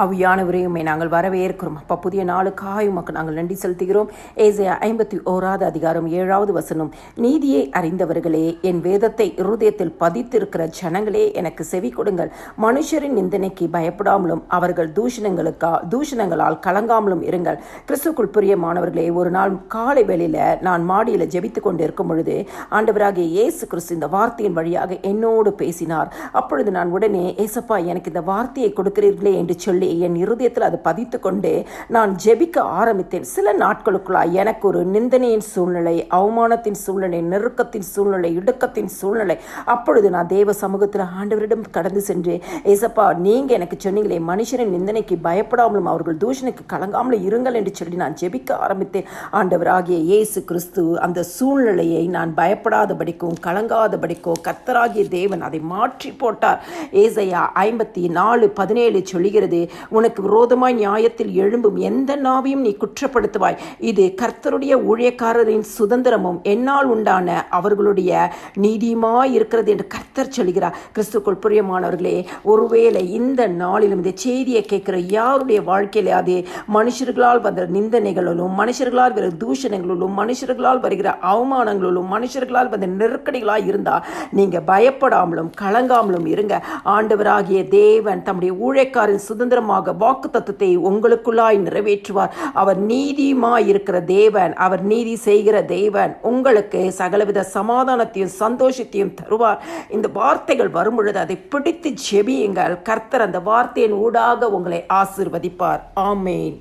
ஆவியானவரையுமே நாங்கள் வரவேற்கிறோம். அப்பா புதிய நாளுக்காய் உமக்கு நாங்கள் நன்றி செலுத்துகிறோம். ஏசையா ஐம்பத்தி ஓராவது அதிகாரம் ஏழாவது வசனம். நீதியை அறிந்தவர்களே என் வேதத்தை இருதயத்தில் பதித்திருக்கிற ஜனங்களே எனக்கு செவி கொடுங்கள். மனுஷரின் நிந்தனைக்கு பயப்படாமலும் அவர்கள் தூஷணங்களுக்கா தூஷணங்களால் கலங்காமலும் இருங்கள். கிறிஸ்துக்குள் பிரியமானவர்களே ஒரு நாள் காலை வேளையில் நான் மாடியில் ஜெபித்து கொண்டு இருக்கும் பொழுது ஆண்டவராகிய இயேசு கிறிஸ்து இந்த வார்த்தையின் வழியாக என்னோடு பேசினார். அப்பொழுது நான் உடனே ஏசப்பா எனக்கு இந்த வார்த்தையை கொடுக்கிறீர்களே என்று சொல்லி என் இருதயத்தில் அது பதித்து கொண்டு நான் ஜெபிக்க ஆரம்பித்தேன். சில நாட்களுக்குள்ளாய் எனக்கு ஒரு நிந்தனையின் சூழ்நிலை அவமானத்தின் சூழ்நிலை நெருக்கத்தின் சூழ்நிலை இடுக்கத்தின் சூழ்நிலை. அப்பொழுது நான் தேவ சமூகத்தில் ஆண்டவரிடம் கடந்து சென்று ஏசப்பா நீங்கள் எனக்கு சொன்னீங்களே மனுஷனின் நிந்தனைக்கு பயப்படாமலும் அவர்கள் தூஷணுக்கு கலங்காமலும் இருங்கள் என்று சொல்லி நான் ஜெபிக்க ஆரம்பித்தேன். ஆண்டவராகிய இயேசு கிறிஸ்து அந்த சூழ்நிலையை நான் பயப்படாதபடிக்கும் கலங்காதபடிக்கோ கர்த்தராகிய தேவன் அதை மாற்றி போட்டார். ஏசையா ஐம்பத்தி நாலு பதினேழு சொல்கிறது உனக்கு விரோதமாய் நியாயத்தில் எழும்பும் எந்த நாவையும் நீ குற்றப்படுத்துவாய். இது கர்த்தருடைய ஊழியக்காரரின் சுதந்திரமும் என்னால் உண்டான அவர்களுடைய நீதியுமாய் இருக்கிறது என்று கர்த்தர் சொல்கிறார். கிறிஸ்துக்குள் பிரியமானவர்களே ஒருவேளை இந்த நாளிலும் இந்த செய்தியை கேட்கிற யாருடைய வாழ்க்கையில அது மனுஷர்களால் வந்த நிந்தனைகளிலும் மனுஷர்களால் வர தூஷணங்களிலும் மனுஷர்களால் வருகிற அவமானங்களிலும் மனுஷர்களால் வந்த நெருக்கடிகளாக இருந்தால் நீங்க பயப்படாமலும் கலங்காமலும் இருங்க. ஆண்டவராகிய தேவன் தம்முடைய ஊழியக்காரின் சுதந்திரமாக வாக்கு தத்துவத்தை உங்களுக்குள்ளாய் நிறைவேற்றுவார். அவர் நீதியுமாய் இருக்கிற தேவன் அவர் நீதி செய்கிற தேவன் உங்களுக்கு சகலவித சமாதானத்தையும் சந்தோஷத்தையும் தருவார். இந்த வார்த்தைகள் வரும் பொழுது அதை பிடித்து ஜெபியுங்கள். கர்த்தர் அந்த வார்த்தையின் ஊடாக உங்களை ஆசிர்வதிப்பார். ஆமேன்.